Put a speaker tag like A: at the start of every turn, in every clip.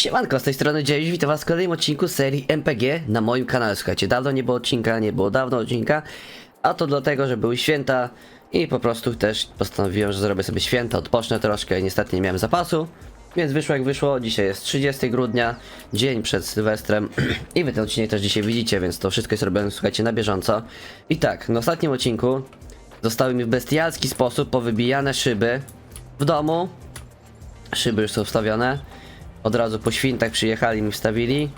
A: Siemanko, z tej strony Dziejuś, witam was w kolejnym odcinku serii MPG na moim kanale. Słuchajcie, dawno nie było odcinka, nie było dawno odcinka, a to dlatego, że były święta i po prostu też postanowiłem, że zrobię sobie święta, odpocznę troszkę niestety nie miałem zapasu, więc wyszło jak wyszło. Dzisiaj jest 30 grudnia, dzień przed Sylwestrem i wy ten odcinek też dzisiaj widzicie, więc to wszystko jest robione, słuchajcie, na bieżąco. I tak, na ostatnim odcinku zostały mi w bestialski sposób powybijane szyby w domu, Szyby już są wstawione. Od razu po świętach przyjechali mi wstawili.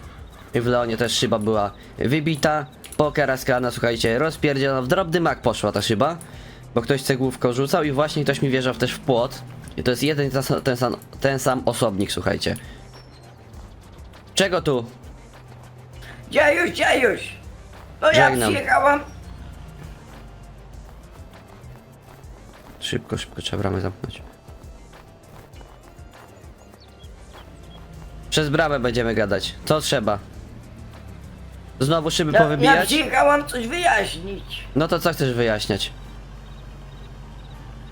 A: I w Leonie też szyba była wybita. Pokaraskana, słuchajcie, rozpierdzielona. W drobny mak poszła ta szyba. Bo ktoś cegłówką rzucał i właśnie ktoś mi wjeżdżał też w płot. I to jest jeden ten, sam- ten, sam, osobnik, słuchajcie. Czego tu?
B: Dziejuś, dziejuś! No ja
A: Żegnam.
B: przyjechałam.
A: Szybko, szybko, trzeba bramę zamknąć. Przez bramę będziemy gadać. Co trzeba? Znowu szyby
B: Ja, ja
A: powybijać?
B: przyjechałam coś wyjaśnić.
A: No to co chcesz wyjaśniać?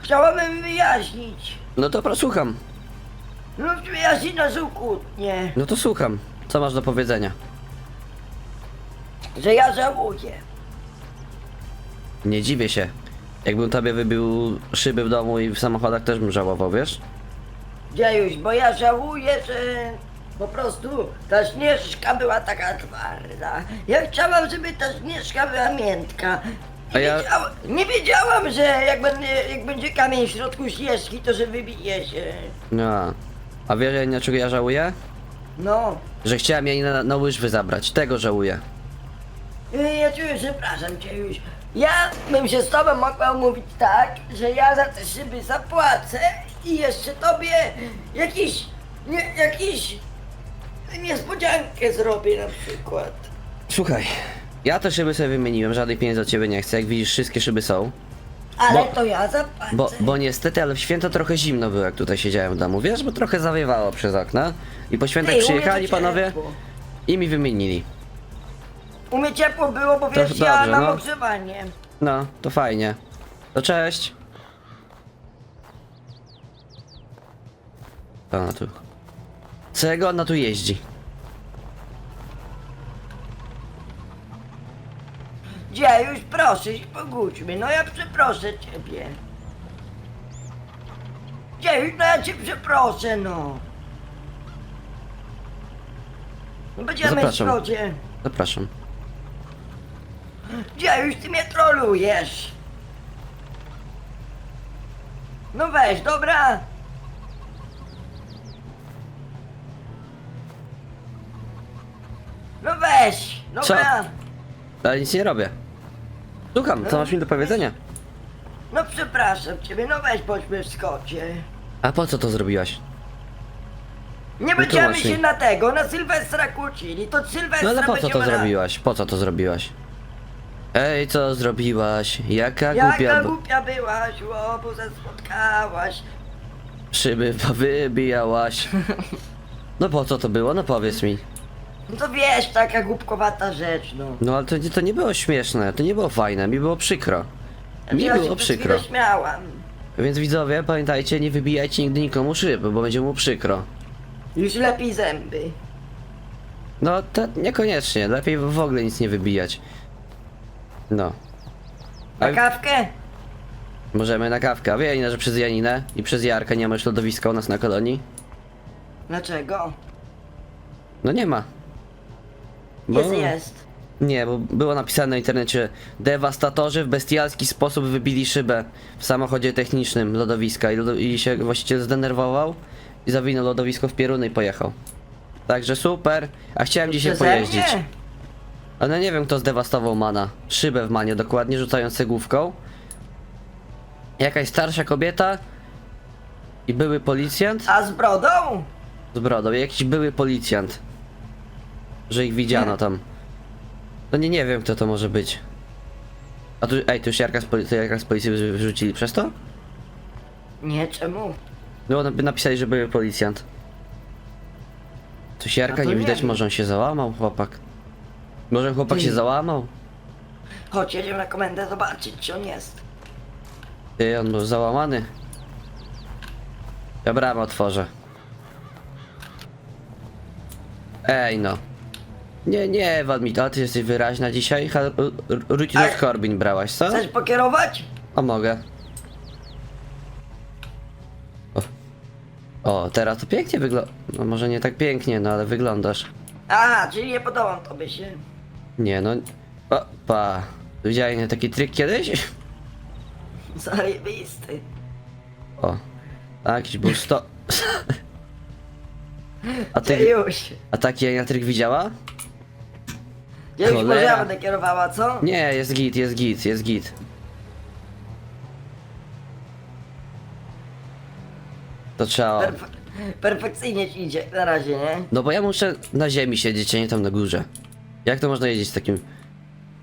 B: Chciałabym wyjaśnić.
A: No to prosłucham.
B: No wyjaśnić naszą kłótnię.
A: No to słucham. Co masz do powiedzenia?
B: Że ja żałuję.
A: Nie dziwię się. Jakbym tobie wybił szyby w domu i w samochodach też bym żałował, wiesz?
B: Dziejuś, bo ja żałuję, że po prostu ta śnieżka była taka twarda. Ja chciałam, żeby ta śnieżka była miętka.
A: A
B: Nie,
A: ja-
B: wiedziała, nie wiedziałam, że jak będzie, jak będzie kamień w środku śnieżki, to że wybije się.
A: No. A wiesz dlaczego ja żałuję?
B: No.
A: Że chciałem jej na, na łyżwy zabrać. Tego żałuję.
B: Yy, Ja cię przepraszam cię już. Ja bym się z tobą mogła umówić tak, że ja za te szyby zapłacę i jeszcze tobie jakiś, nie, jakiś niespodziankę zrobię na przykład.
A: Słuchaj. Ja te szyby sobie wymieniłem, żadnych pieniędzy od ciebie nie chcę. Jak widzisz, wszystkie szyby są.
B: Ale
A: Bo-
B: to ja zapłacę.
A: Bo, bo niestety, ale w święto trochę zimno było, jak tutaj siedziałem w domu, wiesz? Bo trochę zawiewało przez okna. I po świętach
B: u mnie to
A: przyjechali panowie
B: ciepło.
A: i mi wymienili.
B: U mnie ciepło było, bo wiesz, ja
A: dobrze,
B: mam
A: no.
B: ogrzewanie.
A: No, to fajnie. To cześć. Ona tu? Czego ona tu jeździ?
B: Gdzie już proszę się pogódźmy, no ja przeproszę ciebie. Gdzie już, no ja cię przeproszę, no. No będziemy w
A: Zapraszam.
B: zgodzie.
A: Zapraszam.
B: Gdzie już ty mnie trolujesz? No weź, dobra? No weź, dobra?
A: Ale nic nie robię. Słucham, co masz mi do powiedzenia?
B: No przepraszam ciebie, no weź bądźmy w Skocie.
A: A po co to zrobiłaś?
B: Nie będziemy się na tego, na Sylwestra kłócili, to Sylwestra
A: No ale po co to
B: będziemy na-
A: zrobiłaś? Po co to zrobiłaś? Ej, co zrobiłaś? Jaka
B: Jaka
A: głupia... bo-
B: głupia byłaś, ze spotkałaś.
A: Szyby wybijałaś. No po co to było? No powiedz mi.
B: No to wiesz, taka głupkowata rzecz, no.
A: No ale to, nie- to nie było śmieszne, to nie było fajne, mi było przykro. Mi
B: ja się
A: było
B: przez
A: przykro.
B: chwilę śmiałam.
A: Więc widzowie, pamiętajcie, nie wybijajcie nigdy nikomu szyb, bo będzie mu przykro.
B: Już lepiej zęby.
A: No to niekoniecznie, lepiej w ogóle nic nie wybijać. No.
B: Na
A: A
B: kawkę?
A: możemy na kawkę. A Wie Janina, że przez Janinę i przez Jarkę nie ma już lodowiska u nas na kolonii?
B: Dlaczego?
A: No nie ma.
B: Jest, jest.
A: Nie, bo było napisane na internecie Dewastatorzy w bestialski sposób wybili szybę w samochodzie technicznym lodowiska i, lodo- i się właściciel zdenerwował i zawinął lodowisko w pieruny i pojechał. Także super, a chciałem dzisiaj
B: Przeze
A: pojeździć.
B: mnie?
A: Ale nie wiem kto zdewastował mana. Szybę w manie dokładnie, rzucając cegłówką. Jakaś starsza kobieta i były policjant
B: A z brodą?
A: z brodą, jakiś były policjant. Że ich widziano tam. No nie, nie wiem kto to może być. A tu, ej, tu już Jarka z, poli- to Jarka z policji wy- wyrzucili przez to?
B: Nie, czemu?
A: No nap- napisali, że były policjant. Coś Jarka
B: to
A: nie
B: nie
A: widać,
B: wiem.
A: może on się załamał, chłopak. Może chłopak
B: Ty.
A: się załamał?
B: Chodź, jedziemy na komendę zobaczyć, czy on jest.
A: Ty, on był załamany. Ja bramę otworzę. Ej no. Nie, nie, wal mi to, a ty jesteś wyraźna dzisiaj. Ha, r- r- Ruth
B: Ale-
A: Corbin brałaś, co?
B: Chcesz pokierować?
A: O, mogę. O. o, teraz to pięknie wygląda. No może nie tak pięknie, no ale wyglądasz.
B: Aha, czyli nie podobam tobie się.
A: Nie no. Opa. Widziałeś taki trik kiedyś?
B: Zajebisty.
A: O. A, jakiś był sto... A
B: Ty
A: ty...
B: już.
A: A taki na trik widziała?
B: Ja już może
A: Cholera.
B: ja będę kierowała, co?
A: Nie, jest git, jest git, jest git. To trzeba.
B: Perfe perfekcyjnie ci idzie na razie, nie?
A: No bo ja muszę na ziemi siedzieć, a nie tam na górze. Jak to można jeździć z takim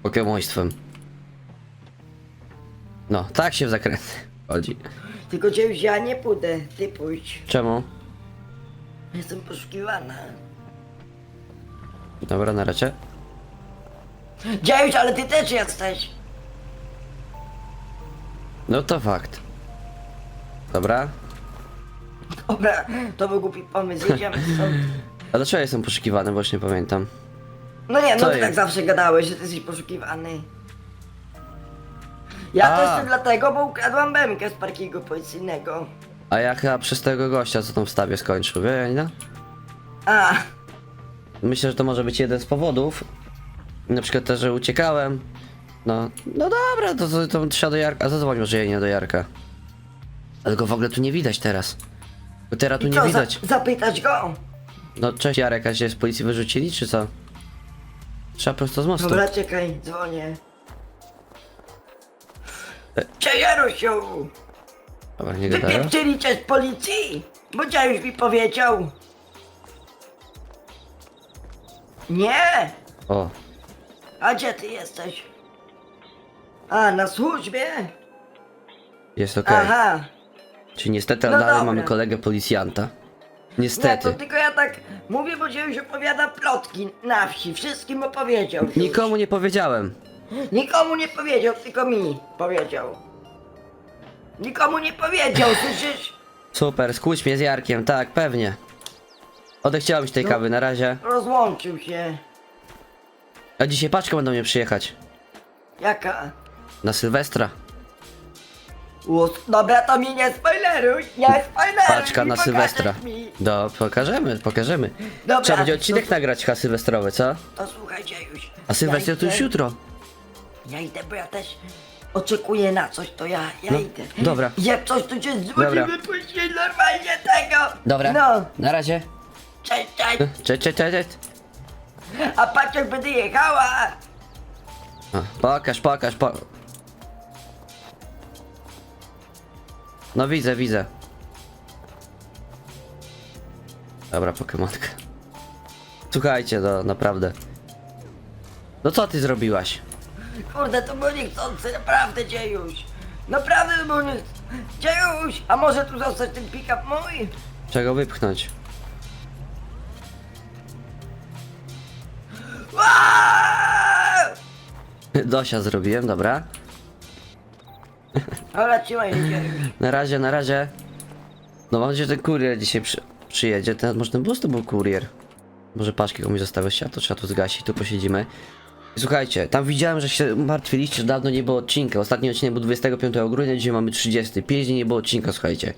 A: pokemoństwem? No, tak się w zakręty chodzi.
B: Tylko cię już ja nie pójdę, ty pójdź.
A: Czemu?
B: Jestem poszukiwana.
A: Dobra, na razie.
B: Dziejuś, ale ty też jesteś.
A: No to fakt. Dobra.
B: Dobra, to był głupi pomysł, jedziemy stąd.
A: A dlaczego jestem poszukiwany, bo już nie pamiętam.
B: No nie, no
A: Co
B: ty tak
A: jest?
B: zawsze gadałeś, że ty jesteś poszukiwany. Ja to
A: A.
B: jestem dlatego, bo ukradłam bębkę z parkingu policyjnego.
A: A ja chyba przez tego gościa, co tam w stawie skończył, wie Janina?
B: A,
A: Myślę, że to może być jeden z powodów. Na przykład też, że uciekałem. No, no dobra, to, to, to trzeba do Jarka. A zadzwoń może jej nie do Jarka. Ale go w ogóle tu nie widać teraz. Bo teraz tu
B: i
A: nie
B: co, za,
A: widać.
B: zapytać go?
A: No cześć Jarek, a się z policji wyrzucili, czy co? Trzeba prosto z mostu.
B: Dobra, czekaj, dzwonię.
A: E.
B: Cześć Jarusiu!
A: Dobra, nie gadają.
B: Wypieprzyli cię z policji? Bo już mi powiedział. Nie!
A: O,
B: A gdzie ty jesteś? A, na służbie?
A: jest okej.
B: Aha.
A: Czyli niestety,
B: No
A: ale dalej
B: dobra.
A: mamy kolegę policjanta.
B: Nie, to
A: Niestety.
B: tylko ja tak mówię, bo już opowiada plotki na wsi. Wszystkim opowiedział. już.
A: Nikomu nie powiedziałem.
B: Nikomu nie powiedział, tylko mi powiedział. Nikomu nie powiedział, słyszysz?
A: Super, skłóć mnie z Jarkiem, tak, pewnie. Odechciałem się tej
B: No.
A: kawy na razie.
B: Rozłączył się.
A: A dzisiaj paczka będą mnie przyjechać.
B: Jaka?
A: Na Sylwestra.
B: Łos. Dobra, to mi nie spoileruj, nie spoileruj.
A: Paczka na Sylwestra.
B: Mi.
A: Do, pokażemy, pokażemy.
B: Dobra,
A: Trzeba będzie
B: to-
A: odcinek nagrać chyba sylwestrowy, co?
B: To słuchajcie już.
A: A Sylwester
B: ja
A: to już jutro.
B: Ja idę, bo ja też oczekuję na coś, to ja, ja
A: No,
B: idę.
A: dobra.
B: Jak coś, to cię
A: Dobra.
B: dzwonimy później normalnie tego.
A: Dobra,
B: No,
A: na razie.
B: cześć, cześć.
A: Cześć, cześć, cześć.
B: A patrz jak będę jechała.
A: O, pokaż, pokaż, po... No widzę, widzę. Dobra, Pokemonka. Słuchajcie, no naprawdę. No co ty zrobiłaś?
B: Kurde, to było niechcący, naprawdę dziejuś. Naprawdę to było niechcący. Dziejuś, a może tu zostać ten pick-up mój?
A: Czego wypchnąć? Dosia zrobiłem, dobra.
B: Dobra, trzymaj się.
A: Na razie, na razie. No mam nadzieję, że ten kurier dzisiaj przy, przyjedzie. Ten, może ten bus to był kurier. Może paczki komuś zostawić, a to trzeba tu zgasić, tu posiedzimy. Słuchajcie, tam widziałem, że się martwiliście, że dawno nie było odcinka. Ostatni odcinek był 25 grudnia, dzisiaj mamy 30. 5 dni nie było odcinka, słuchajcie.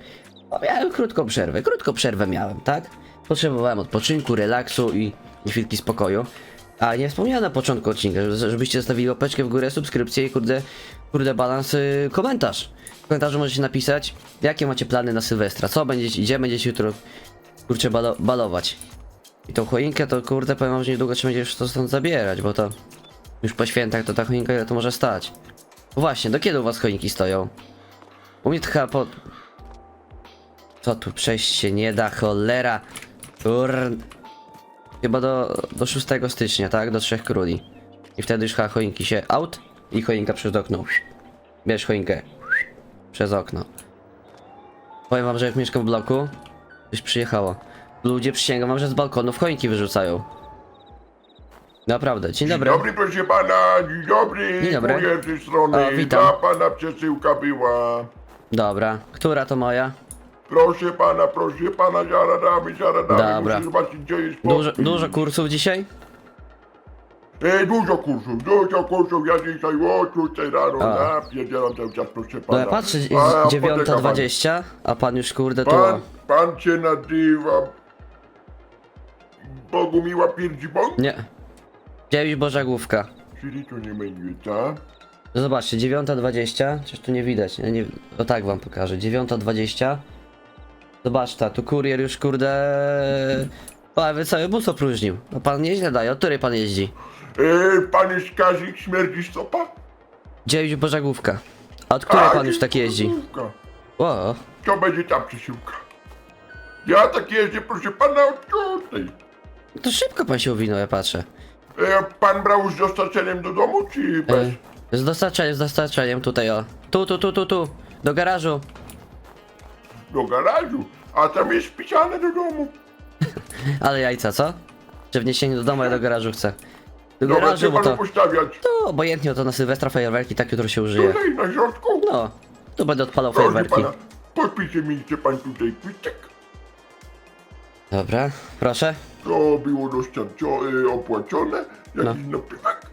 A: No, miałem krótką przerwę, krótką przerwę miałem, tak? Potrzebowałem odpoczynku, relaksu i chwilki spokoju. A nie wspomniałem na początku odcinka, że- żebyście zostawili łapeczkę w górę, subskrypcję i kurde, kurde balans, y, komentarz. W komentarzu możecie napisać, jakie macie plany na Sylwestra, co będziecie, gdzie będziecie jutro, kurczę, balo, balować. I tą choinkę to kurde powiem wam, że niedługo trzeba będzie już to stąd zabierać, bo to już po świętach to ta choinka ile to może stać. No właśnie, do kiedy u was choinki stoją? U mnie chyba po... Co tu przejść się nie da, cholera. Kur... Chyba do, do 6 stycznia, tak? Do Trzech Króli. I wtedy już choinki się out i choinka przez okno. Bierz choinkę. Przez okno. Powiem wam, że jak mieszkam w bloku, coś przyjechało. Ludzie przysięgam wam, że z balkonów choinki wyrzucają. Naprawdę, dzień dobry.
C: Dzień dobry, proszę pana, dzień dobry.
A: Dzień dobry.
C: Z tej strony.
A: O, witam.
C: Dla pana przesyłka była.
A: Dobra, która to moja?
C: Proszę pana, proszę pana, zaradamy, zaradamy.
A: Dobra.
C: Muszę zobaczyć, gdzie jest
A: Dużo,
C: podpis.
A: dużo kursów dzisiaj?
C: E, dużo kursów, dużo kursów. Ja dzisiaj o tutaj rano
A: A.
C: napierdzielam cały czas, proszę
A: No
C: pana.
A: ja patrzę,
C: A,
A: jest
C: poczeka pan.
A: 9.20, a pan już kurde tu...
C: Pan, pan się nazywa... Bogumiła Pierdzibąk?
A: Nie. Dziewięć Boża Główka.
C: Czyli to nie będzie, tak?
A: No zobaczcie, 9.20, przecież tu nie widać, nie, nie, o tak wam pokażę, 9.20 Zobacz ta, tu kurier już kurde... Prawie cały bus opróżnił. No pan nieźle daje, od której pan jeździ?
C: E, pan jest Kazik Śmierci Stopa?
A: Dziewięć Boża Główka. A od której pan już tak jeździ?
C: Główka.
A: O,
C: To będzie ta przesyłka. Ja tak jeżdżę, proszę pana, od tutaj.
A: to szybko pan się uwinął, ja patrzę.
C: E, pan brał z dostarczeniem do domu, czy bez?
A: E, z dostarczeniem, z dostarczeniem tutaj o. Tu, tu, tu, tu, tu. Do garażu.
C: Do garażu. A tam jest wpisane do domu.
A: Ale jajca, co? Że wniesienie do domu, ja do garażu chcę. Do
C: Dobra,
A: garażu, bo
C: panu
A: to...
C: postawiać.
A: To obojętnie, to na Sylwestra fajerwerki tak jutro się użyje.
C: Tutaj na środku.
A: No, tu będę odpalał
C: Proszę
A: fajerwerki.
C: pana, podpisze mi chce pan tutaj kwitek.
A: Dobra, proszę.
C: To było dostarczone, opłacone. Jakiś
A: No.
C: napiwek.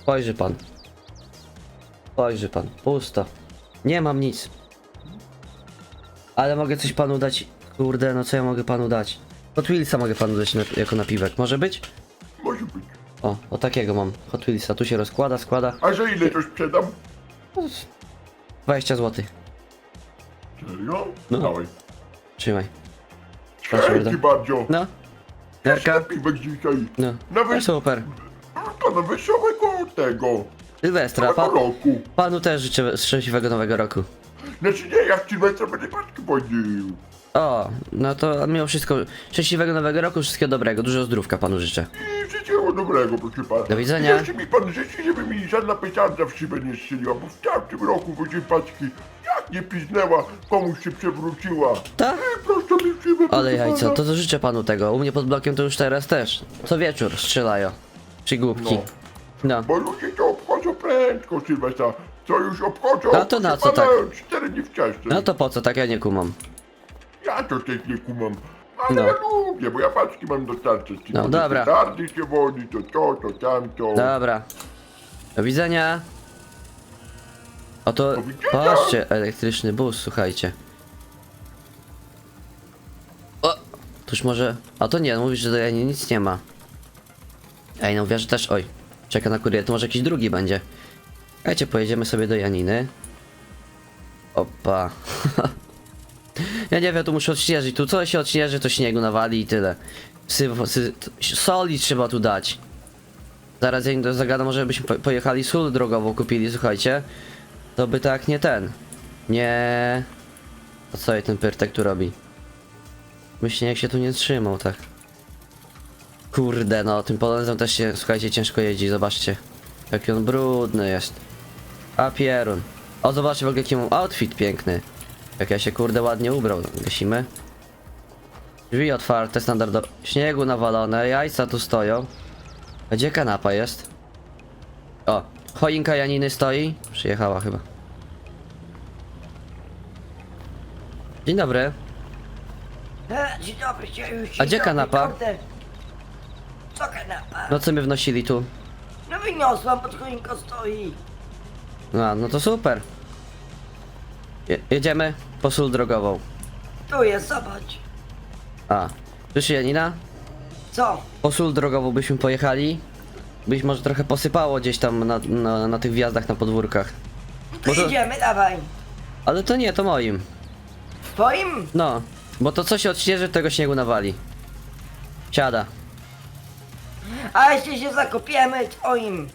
A: Spojrzy pan. Spojrzy pan. Pusto. Nie mam nic. Ale mogę coś panu dać. Kurde, no co ja mogę panu dać? Hot Wheelsa mogę panu dać na, jako napiwek. Może być?
C: Może być.
A: O, o takiego mam. Hot Wheelsa. Tu się rozkłada, składa.
C: A za ile to sprzedam?
A: 20 zł.
C: Serio?
A: No.
C: Dawaj.
A: Trzymaj. Proszę
C: Dzięki
A: bardzo.
C: bardzo.
A: No. Nerka?
C: Napiwek dzisiaj.
A: No.
C: Nawet-
A: no super.
C: Pana wesołego tego.
A: Sylwestra,
C: Nowego roku.
A: panu też życzę szczęśliwego nowego roku.
C: Znaczy nie, ja w Sylwestra będę paczki wodził.
A: O, no to mimo wszystko szczęśliwego nowego roku, wszystkiego dobrego, dużo zdrówka panu życzę.
C: I wszystkiego dobrego, proszę pana.
A: Do widzenia.
C: Jeszcze mi pan życzy, żeby mi żadna petarda w szybę nie strzeliła, bo w tamtym roku wodziłem paczki. Jak nie piznęła, komuś się przewróciła.
A: Tak?
C: E, prosto mi w szybę,
A: Ale
C: proszę
A: jajco,
C: pana.
A: to, to życzę panu tego. U mnie pod blokiem to już teraz też. Co wieczór strzelają. Przygłupki. No.
C: Bo ludzie to prędko, Sylwestra. Co już obchodzą,
A: No to na co tak?
C: cztery dni wcześniej.
A: No to po co, tak ja nie kumam.
C: Ja to też nie kumam. Ale
A: No.
C: ja lubię, bo ja paczki mam dostarczyć.
A: No, dobra.
C: Tardy się wodzi, to to, to tamto.
A: Dobra. Do widzenia. Oto,
C: Do widzenia.
A: patrzcie, elektryczny bus, słuchajcie. O, tuż może, a to nie, mówisz, że do Jani nic nie ma. Ej, no wiesz, że też, oj, czeka na kurier, to może jakiś drugi będzie. Słuchajcie, pojedziemy sobie do Janiny. Opa. ja nie wiem, tu muszę odśnieżyć, tu co się odśnieży, to śniegu nawali i tyle. Sy, sy, soli trzeba tu dać. Zaraz ja to zagadam, może byśmy po- pojechali sól drogową kupili, słuchajcie. To by tak nie ten. Nie. A co jej ten pyrtek tu robi? Myślę, jak się tu nie trzymał, tak. Kurde, no, tym polonezem też się, słuchajcie, ciężko jeździ, zobaczcie. Jaki on brudny jest. A pierun. O, zobaczcie w ogóle jaki mam outfit piękny. Jak ja się kurde ładnie ubrał. Gasimy. Drzwi otwarte, standardowo. Śniegu nawalone, jajca tu stoją. A gdzie kanapa jest? O, choinka Janiny stoi. Przyjechała chyba. Dzień dobry.
B: E, Dzień dobry, dzień dzień
A: A gdzie
B: dobry,
A: kanapa?
B: kurde. Co kanapa?
A: No co my wnosili tu?
B: No wyniosłam, pod choinką stoi.
A: No, no to super. Je jedziemy po sól drogową.
B: Tu jest, zobacz.
A: A, słyszy Janina?
B: Co?
A: Po sól drogową byśmy pojechali. Byś może trochę posypało gdzieś tam na, na, na tych wjazdach na podwórkach.
B: To
A: Może-
B: idziemy, dawaj.
A: Ale to nie, to moim.
B: Twoim?
A: No, bo to co się odśnieży, tego śniegu nawali. Siada.
B: A jeśli się zakopiemy, twoim.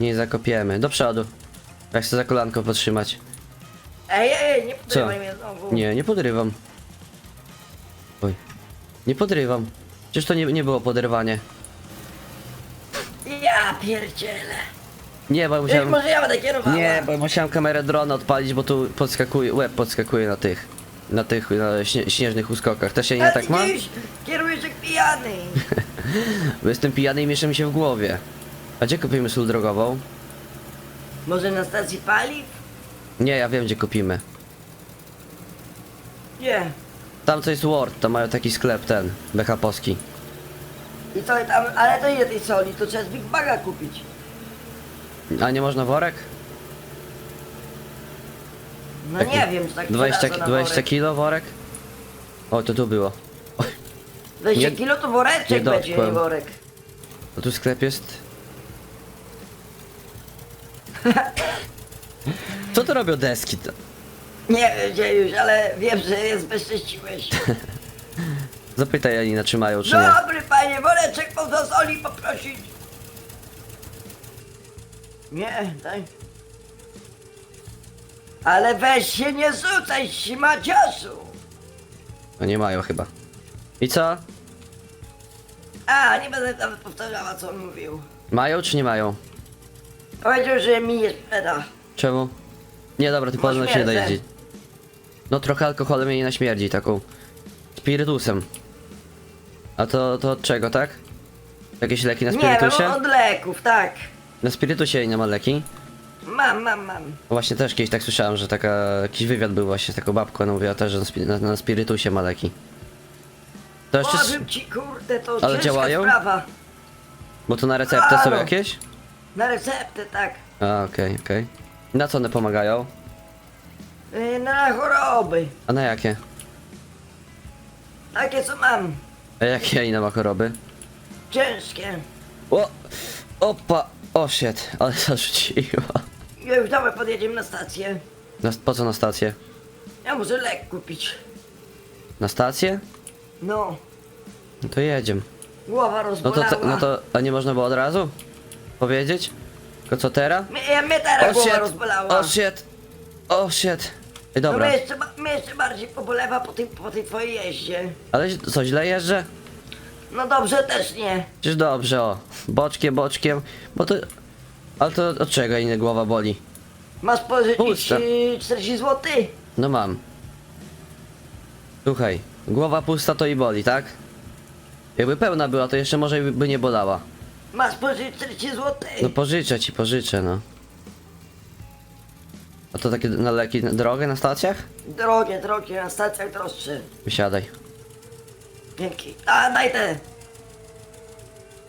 A: Nie zakopiemy. Do przodu. Jak chcę za kolanko potrzymać.
B: Ej, ej, nie podrywaj mnie znowu.
A: Nie, nie podrywam. Oj. Nie podrywam. Przecież to nie, nie było podrywanie.
B: Ja pierdzielę.
A: Nie, bo
B: Jak
A: musiałem...
B: może ja będę kierowała?
A: Nie, bo musiałem kamerę drona odpalić, bo tu podskakuje, łeb podskakuje na tych... Na tych na śnie, śnieżnych uskokach. Też się nie
B: A
A: tak
B: ty
A: ma?
B: kierujesz jak pijany.
A: Bo jestem pijany i miesza mi się w głowie. A gdzie kupimy sól drogową?
B: Może na stacji paliw?
A: Nie, ja wiem gdzie kupimy.
B: Nie.
A: Tam co jest Word, to mają taki sklep ten, BHP-owski.
B: I to tam, ale to ile tej soli? To trzeba z Big Baga kupić.
A: A nie można worek?
B: No
A: Taki
B: nie wiem, czy tak
A: 20,
B: przydadzą na
A: 20
B: worek.
A: kilo worek? O, to tu było.
B: 20
A: Nie-
B: kilo to woreczek
A: nie
B: będzie, nie
A: dotkłem.
B: worek.
A: To tu sklep jest. Co to robią deski? To?
B: Nie wiem gdzie już, ale wiem, że je zbezcześciłeś.
A: Zapytaj Janina, czy mają, czy nie.
B: Dobry panie, woreczek poza soli poprosić. Nie, daj. Ale weź się nie rzucaj, śmaciaszu.
A: No nie mają chyba. I co?
B: A, nie będę nawet powtarzała, co on mówił.
A: Mają czy nie mają?
B: Powiedział, że mi nie sprzeda.
A: Czemu? Nie, dobra, ty podobno się nie da
B: śmierdzę.
A: jeździć. No trochę alkoholem jej na śmierdzi, taką spirytusem. A to, to od czego, tak? Jakieś leki na
B: Nie wiem,
A: spirytusie?
B: od leków, tak.
A: Na spirytusie nie ma leki.
B: Mam, mam, mam.
A: Właśnie też kiedyś tak słyszałem, że taka, jakiś wywiad był właśnie z taką babką, ona mówiła też, że na, spi- na, na spirytusie ma leki. To jeszcze, s-
B: Powiem ci, kurde, to
A: Ale
B: ciężka
A: działają?
B: sprawa.
A: bo to na receptę są
B: Halo.
A: jakieś?
B: Na receptę, tak.
A: A, okej, okej. Na co one pomagają?
B: Yy, na choroby.
A: A na jakie?
B: Takie, co mam.
A: A jakie Janina ma choroby?
B: Ciężkie.
A: O! Opa! O shit, ale zarzuciła.
B: Już dawaj podjedziemy na stację.
A: Na, po co na stację?
B: Ja muszę lek kupić.
A: Na stację?
B: No,
A: No to jedziemy.
B: głowa
A: No to,
B: rozbolała.
A: te, no to, a nie można było od razu? Powiedzieć? Tylko co teraz?
B: Mnie, ja- mnie teraz
A: O
B: głowa
A: shit!
B: rozbolała.
A: O shit! O shit! Ej,
B: No
A: dobra.
B: mnie jeszcze, ba- mnie jeszcze bardziej pobolewa po tej, po tej twojej jeździe.
A: Ale co, źle jeżdżę?
B: No dobrze, też nie.
A: Przecież dobrze, o. Boczkiem, boczkiem. Bo to... Ale to od czego inny głowa boli?
B: Masz pożyczyć yy, 40 zł?
A: No mam. Słuchaj, głowa pusta to i boli, tak? Jakby pełna była, to jeszcze może by nie bolała.
B: Masz pożyczyć 40 zł?
A: No pożyczę ci, pożyczę, no. A to takie na leki na drogę na stacjach?
B: Drogie, drogie, na stacjach droższe.
A: Wysiadaj.
B: Dzięki. A, daj te.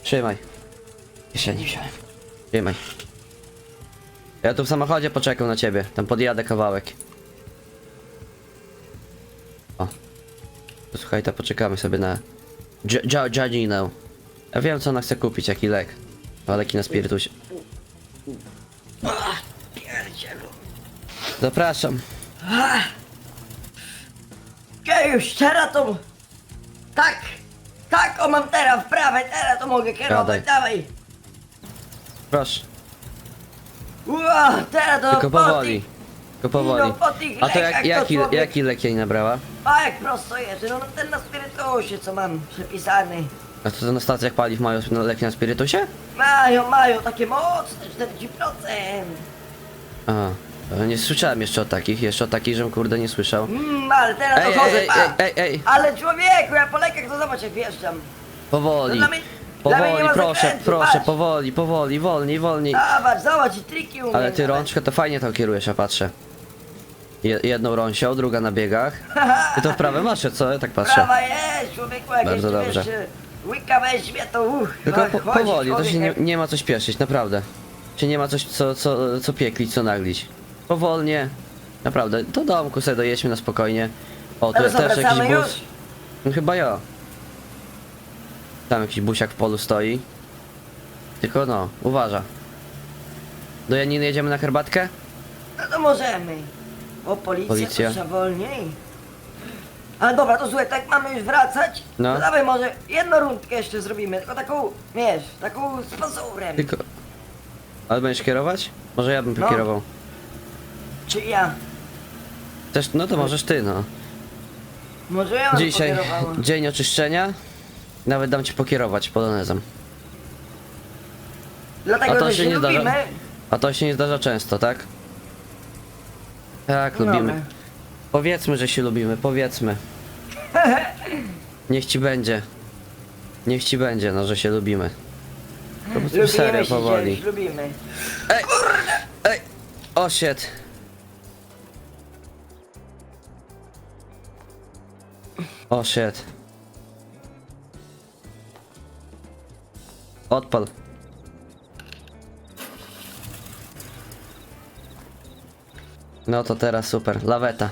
A: Trzymaj. Jeszcze nie wziąłem. Trzymaj. Ja tu w samochodzie poczekam na ciebie. Tam podjadę kawałek. O. Słuchaj, to poczekamy sobie na... Jadzinę. Ja wiem co ona chce kupić, jaki lek. Dwa leki na spirytusie.
B: Pierdzielu.
A: Zapraszam.
B: Ja już teraz to... Tak, tak, o mam teraz w prawej, teraz to mogę kierować, dawaj.
A: Proszę.
B: Ua, teraz to
A: Tylko
B: po
A: powoli.
B: tych-
A: Tylko powoli.
B: No, po tych
A: A to
B: lekach
A: jak,
B: to
A: jaki,
B: człowiek-
A: jaki lek jej nabrała?
B: A jak prosto jest, no ten na spirytusie, co mam przepisany.
A: A to na stacjach paliw mają na- leki na spirytusie?
B: Mają, mają takie mocne, 40%.
A: Aha. E, Nie słyszałem jeszcze o takich, jeszcze o takich, żebym kurde nie słyszał.
B: Mm, ale teraz
A: Ej,
B: to chodzę,
A: ej,
B: pa.
A: ej, ej, ej.
B: Ale człowieku, ja po lekach to zobacz jak wjeżdżam.
A: Powoli.
B: No dla mnie- dla mnie nie
A: Powoli,
B: ma
A: proszę,
B: zakrętu,
A: proszę,
B: patrz.
A: powoli, powoli, wolniej, wolniej.
B: Zobacz, zobacz i triki umiem.
A: Ale ty
B: nawet.
A: rączkę to fajnie tą kierujesz, ja patrzę. Je, jedną rąsią, druga na biegach. Ty to w prawe masz, co? Ja tak patrzę.
B: Prawa jest, człowieku, jak
A: Bardzo dobrze.
B: Łyka weźmie, to uch,
A: Tylko
B: no,
A: po,
B: chodzi
A: powoli, to się nie, nie ma co śpieszyć, naprawdę. Czy nie ma coś, co, co, co pieklić, co naglić. Powolnie. Naprawdę, do domku sobie dojedźmy na spokojnie. O, tu
B: Ale
A: jest też jakiś bus. No chyba ja. Tam jakiś busiak w polu stoi. Tylko no, uważa. Do Janiny jedziemy na herbatkę?
B: No to możemy. O, policja,
A: Policja.
B: wolniej. Ale dobra, to słuchaj, tak mamy już wracać.
A: No.
B: To dawaj może jedną rundkę jeszcze zrobimy, tylko taką, wiesz, taką z pazurem.
A: Tylko... Ale będziesz kierować? Może ja bym
B: No.
A: pokierował.
B: Czy ja?
A: Też, no to możesz ty, no.
B: Może ja bym
A: Dzisiaj
B: pokierowała.
A: dzień oczyszczenia. Nawet dam ci pokierować polonezem.
B: Dlatego,
A: A to
B: że
A: się
B: się
A: nie zdarza.
B: lubimy.
A: A to się nie zdarza często, tak? Tak,
B: No
A: lubimy.
B: dobra.
A: Powiedzmy, że się lubimy, powiedzmy. Niech ci będzie. Niech ci będzie, no, że się lubimy. Po prostu
B: Lubimy
A: serio,
B: się
A: powoli.
B: dzielić, lubimy.
A: Ej! Ej! O shit. O shit. Odpal. No to teraz super. Laweta.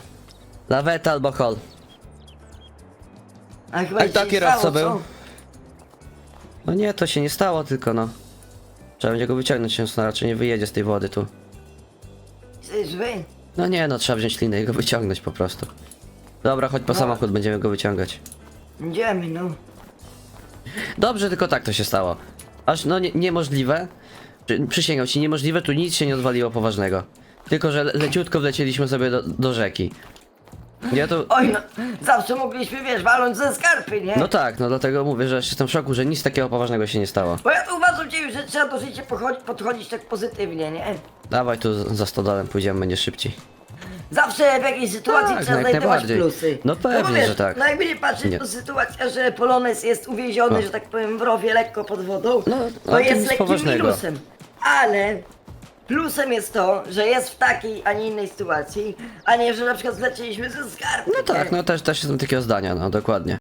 A: Laweta albo hol.
B: A chyba
A: A
B: się nie
A: kierowca
B: stało,
A: był?
B: co?
A: No nie, to się nie stało, tylko no. Trzeba będzie go wyciągnąć, no raczej nie wyjedzie z tej wody tu.
B: Jesteś zły?
A: No nie, no trzeba wziąć linę i go wyciągnąć po prostu. Dobra, chodź po
B: No.
A: samochód, będziemy go wyciągać.
B: Idziemy, no.
A: Dobrze, tylko tak to się stało. Aż no nie, niemożliwe. Przy- Przysięgam ci, niemożliwe, tu nic się nie odwaliło poważnego. Tylko, że le leciutko wlecieliśmy sobie do, do rzeki. Nie, to...
B: Oj, no, zawsze mogliśmy, wiesz, walnąć ze skarpy, nie?
A: No tak, no dlatego mówię, że jestem w szoku, że nic takiego poważnego się nie stało.
B: Bo ja tu uważam, Cię, że trzeba do życia pochodzi- podchodzić tak pozytywnie, nie?
A: Dawaj tu za stodolem pójdziemy, będzie szybciej.
B: Zawsze w jakiejś sytuacji
A: Tak,
B: trzeba
A: no jak
B: znajdować
A: najbardziej.
B: plusy.
A: No pewnie,
B: bo
A: że tak.
B: No jakby nie patrzeć,
A: Nie.
B: to sytuacja, że Polones jest uwięziony,
A: No.
B: że tak powiem, w rowie lekko pod wodą,
A: No,
B: to
A: ale to
B: jest lekkim
A: poważnego.
B: minusem. Ale plusem jest to, że jest w takiej, a nie innej sytuacji, a nie, że na przykład zlecieliśmy ze skarpy.
A: No tak, no też, też jestem takiego zdania, no dokładnie.